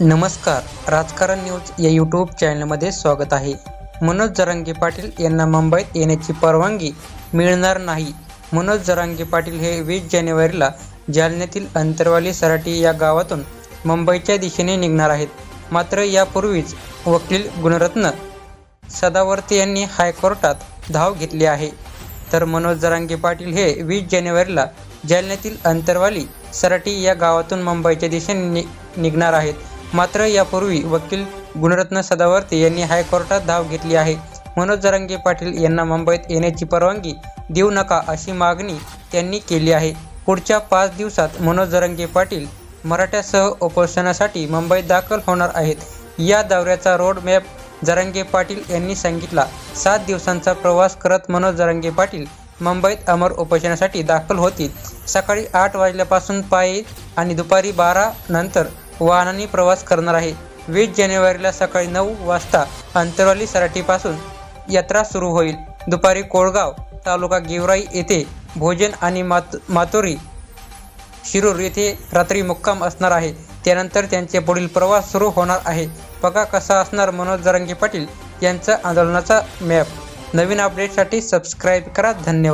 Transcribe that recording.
नमस्कार राजकारण न्यूज या यूट्यूब चॅनलमध्ये स्वागत आहे. मनोज जरांगे पाटील यांना मुंबईत येण्याची परवानगी मिळणार नाही. मनोज जरांगे पाटील हे वीस जानेवारीला जालन्यातील अंतरवाली सराटी या गावातून मुंबईच्या दिशेने निघणार आहेत. मात्र यापूर्वीच वकील गुणरत्न सदावर्ते यांनी हायकोर्टात धाव घेतली आहे. तर मनोज जरांगे पाटील हे वीस जानेवारीला जालन्यातील अंतरवाली सराटी या गावातून मुंबईच्या दिशेने नि निघणार आहेत. मात्र यापूर्वी वकील गुणरत्न सदावर्ते यांनी हायकोर्टात धाव घेतली आहे. मनोज जरांगे पाटील यांना मुंबईत येण्याची परवानगी देऊ नका अशी मागणी त्यांनी केली आहे. पुढच्या पाच दिवसात मनोज जरांगे पाटील मराठ्यासह उपोषणासाठी मुंबईत दाखल होणार आहेत. या दौऱ्याचा रोड मॅप जरांगे पाटील यांनी सांगितला. सात दिवसांचा प्रवास करत मनोज जरांगे पाटील मुंबईत अमर उपोषणासाठी दाखल होतील. सकाळी आठ वाजल्यापासून पायी आणि दुपारी बारा नंतर वाहनाने प्रवास करणार आहे. वीस जानेवारीला सकाळी नऊ वाजता अंतरवाली सराटीपासून यात्रा सुरू होईल. दुपारी कोळगाव तालुका गेवराई येथे भोजन आणि मात मातोरी शिरूर येथे रात्री मुक्काम असणार आहे. त्यानंतर त्यांचे पुढील प्रवास सुरू होणार आहे. बघा कसा असणार मनोज जरांगे पाटील यांचा आंदोलनाचा मॅप नवीन अपडेटसाठी सबस्क्राईब करा. धन्यवाद.